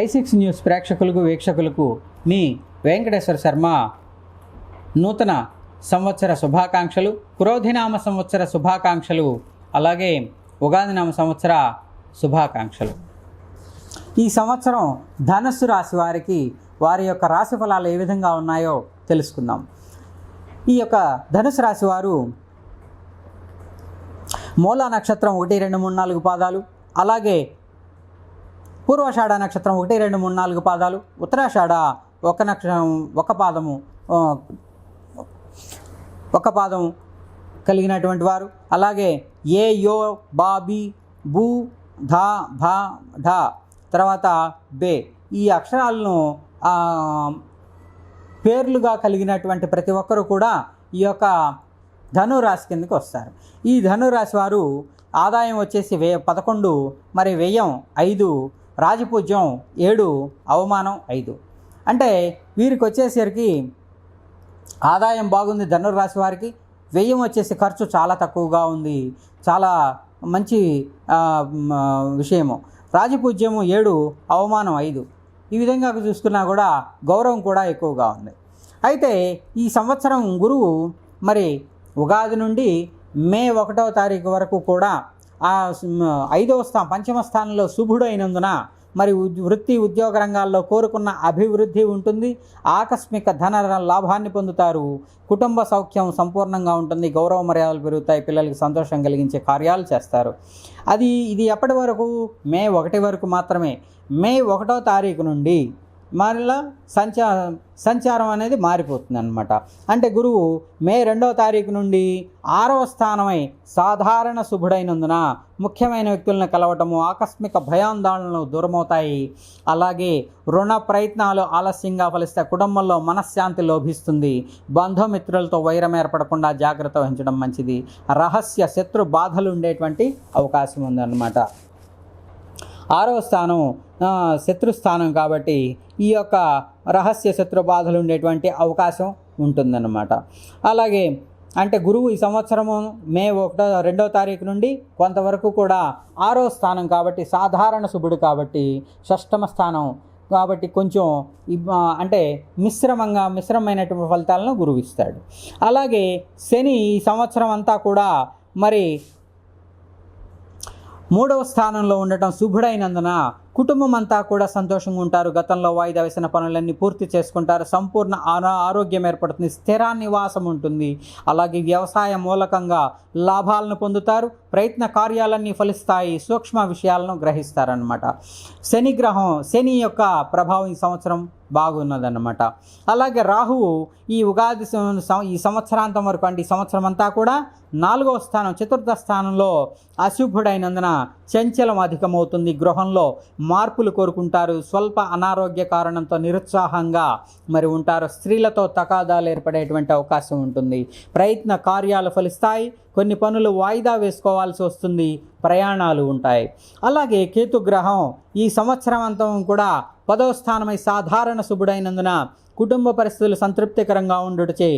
ఐసిక్స్ news ప్రేక్షకులకు వీక్షకులకు మీ వెంకటేశ్వర శర్మ నూతన సంవత్సర శుభాకాంక్షలు క్రోధినామ సంవత్సర శుభాకాంక్షలు అలాగే ఉగాది నామ సంవత్సర శుభాకాంక్షలు. ఈ సంవత్సరం ధనస్సు రాశి వారికి వారి యొక్క రాశి ఫలాలు ఏ విధంగా ఉన్నాయో తెలుసుకుందాం. ఈ యొక్క ధనుసు రాశి వారు మూలా నక్షత్రం ఒకటి రెండు మూడు నాలుగు పాదాలు అలాగే పూర్వాషాఢ నక్షత్రం ఒకటి రెండు మూడు నాలుగు పాదాలు. ఉత్తరాషాఢ ఒక నక్షత్రం ఒక పాదము ఒక పాదం కలిగినటువంటి వారు. అలాగే ఏ యో బాబి బూ ధా భా ఢా తర్వాత బే. ఈ అక్షరాలను పేర్లుగా కలిగినటువంటి ప్రతి ఒక్కరు కూడా ఈ యొక్క ధనురాశి కిందకి వస్తారు. ఈ ధనురాశి వారు ఆదాయం వచ్చేసి వే పదకొండు మరి వ్యయం ఐదు రాజపూజ్యం ఏడు అవమానం ఐదు. అంటే వీరికి వచ్చేసరికి ఆదాయం బాగుంది ధనుర్రాశి వారికి వ్యయం వచ్చేసి ఖర్చు చాలా తక్కువగా ఉంది. చాలా మంచి విషయము. రాజపూజ్యము ఏడు అవమానం ఐదు. ఈ విధంగా చూసుకున్నా కూడా గౌరవం కూడా ఎక్కువగా ఉంది. అయితే ఈ సంవత్సరం గురువు మరి ఉగాది నుండి మే ఒకటవ తారీఖు వరకు కూడా ఆ ఐదవ స్థానం పంచమ స్థానంలో శుభుడు అయినందున మరి ఉద్- వృత్తి ఉద్యోగ రంగాల్లో కోరుకున్న అభివృద్ధి ఉంటుంది. ఆకస్మిక ధన లాభాన్ని పొందుతారు. కుటుంబ సౌఖ్యం సంపూర్ణంగా ఉంటుంది. గౌరవ మర్యాదలు పెరుగుతాయి. పిల్లలకి సంతోషం కలిగించే కార్యాలు చేస్తారు. అది ఇది ఎప్పటి వరకు? మే ఒకటి వరకు మాత్రమే. మే ఒకటో తారీఖు నుండి మరలా సంచా సంచారం అనేది మారిపోతుంది అనమాట అంటే గురువు మే రెండవ తారీఖు నుండి ఆరవ స్థానమై సాధారణ శుభుడైనందున ముఖ్యమైన వ్యక్తులను కలవటము ఆకస్మిక భయాందోళనలు దూరమవుతాయి. అలాగే రుణ ప్రయత్నాలు ఆలస్యంగా ఫలిస్తే కుటుంబంలో మనశ్శాంతి లోభిస్తుంది. బంధుమిత్రులతో వైరం ఏర్పడకుండా జాగ్రత్త వహించడం మంచిది. రహస్య శత్రు బాధలు ఉండేటువంటి అవకాశం ఉందన్నమాట. ఆరవ స్థానం శత్రు శత్రుస్థానం కాబట్టి ఈ యొక్క రహస్య శత్రు బాధలు ఉండేటువంటి అవకాశం ఉంటుందన్నమాట. అలాగే అంటే గురువు ఈ సంవత్సరము మే ఒకటో రెండవ తారీఖు నుండి కొంతవరకు కూడా ఆరో స్థానం కాబట్టి సాధారణ శుభుడు కాబట్టి షష్టమ స్థానం కాబట్టి కొంచెం అంటే మిశ్రమంగా మిశ్రమైనటువంటి ఫలితాలను గురువు ఇస్తాడు అలాగే శని ఈ సంవత్సరం అంతా కూడా మరి మూడవ స్థానంలో ఉండటం శుభుడైనందున కుటుంబం అంతా కూడా సంతోషంగా ఉంటారు. గతంలో వాయిదా వేసిన పనులన్నీ పూర్తి చేసుకుంటారు. సంపూర్ణ ఆరోగ్యం ఏర్పడుతుంది. స్థిర నివాసం ఉంటుంది. అలాగే వ్యవసాయ మూలకంగా లాభాలను పొందుతారు. ప్రయత్న కార్యాలన్నీ ఫలిస్తాయి. సూక్ష్మ విషయాలను గ్రహిస్తారనమాట శని గ్రహం శని యొక్క ప్రభావం ఈ సంవత్సరం బాగున్నదన్నమాట. అలాగే రాహువు ఈ ఉగాది ఈ సంవత్సరాంతం వరకు అంటే ఈ సంవత్సరం అంతా కూడా నాలుగవ స్థానం చతుర్థ స్థానంలో అశుభుడైనందున చంచలం అధికమవుతుంది. గృహంలో మార్పులు కోరుకుంటారు. స్వల్ప అనారోగ్య కారణంతో నిరుత్సాహంగా మరి ఉంటారు. స్త్రీలతో తకాదాలు ఏర్పడేటువంటి అవకాశం ఉంటుంది. ప్రయత్న కార్యాలు ఫలిస్తాయి. కొన్ని పనులు వాయిదా వేసుకోవాల్సి వస్తుంది ప్రయాణాలు ఉంటాయి. అలాగే కేతుగ్రహం ఈ సంవత్సరం అంతం కూడా పదవ స్థానమై సాధారణ శుభుడైనందున కుటుంబ పరిస్థితులు సంతృప్తికరంగా ఉండుటచే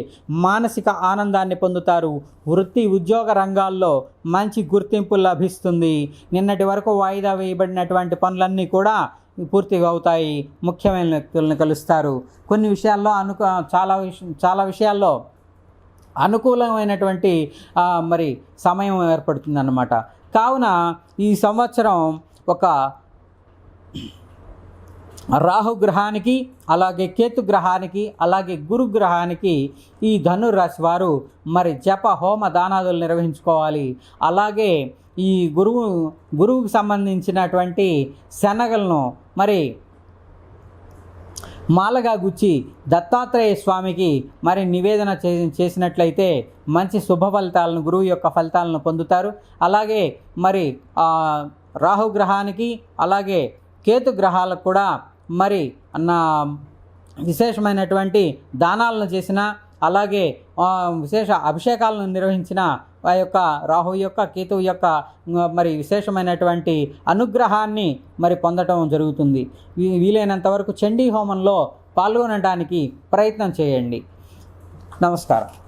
మానసిక ఆనందాన్ని పొందుతారు. వృత్తి ఉద్యోగ రంగాల్లో మంచి గుర్తింపు లభిస్తుంది. నిన్నటి వరకు వాయిదా వేయబడినటువంటి పనులన్నీ కూడా పూర్తిగా అవుతాయి. ముఖ్యమైన వ్యక్తులను కలుస్తారు. కొన్ని విషయాల్లో అనుక చాలా విష చాలా విషయాల్లో అనుకూలమైనటువంటి మరి సమయం ఏర్పడుతుందన్నమాట. కావున ఈ సంవత్సరం ఒక రాహు గ్రహానికి అలాగే కేతు గ్రహానికి అలాగే గురు గ్రహానికి ఈ ధనురాశి వారు మరి జప హోమ దానాదులు నిర్వహించుకోవాలి. అలాగే ఈ గురువు గురువుకు సంబంధించినటువంటి శనగలను మరి మాలగా గుచ్చి దత్తాత్రేయ స్వామికి మరి నివేదన చే చేసినట్లయితే మంచి శుభ ఫలితాలను గురువు యొక్క ఫలితాలను పొందుతారు. అలాగే మరి రాహుగ్రహానికి అలాగే కేతు గ్రహాలకు కూడా మరి నా విశేషమైనటువంటి దానాలను చేసిన అలాగే విశేష అభిషేకాలను నిర్వహించిన ఆ యొక్క రాహు యొక్క కేతువు యొక్క మరి విశేషమైనటువంటి అనుగ్రహాన్ని మరి పొందటం జరుగుతుంది. వీ- వీలైనంత వరకు చండీ హోమంలో పాల్గొనడానికి ప్రయత్నం చేయండి. నమస్కారం.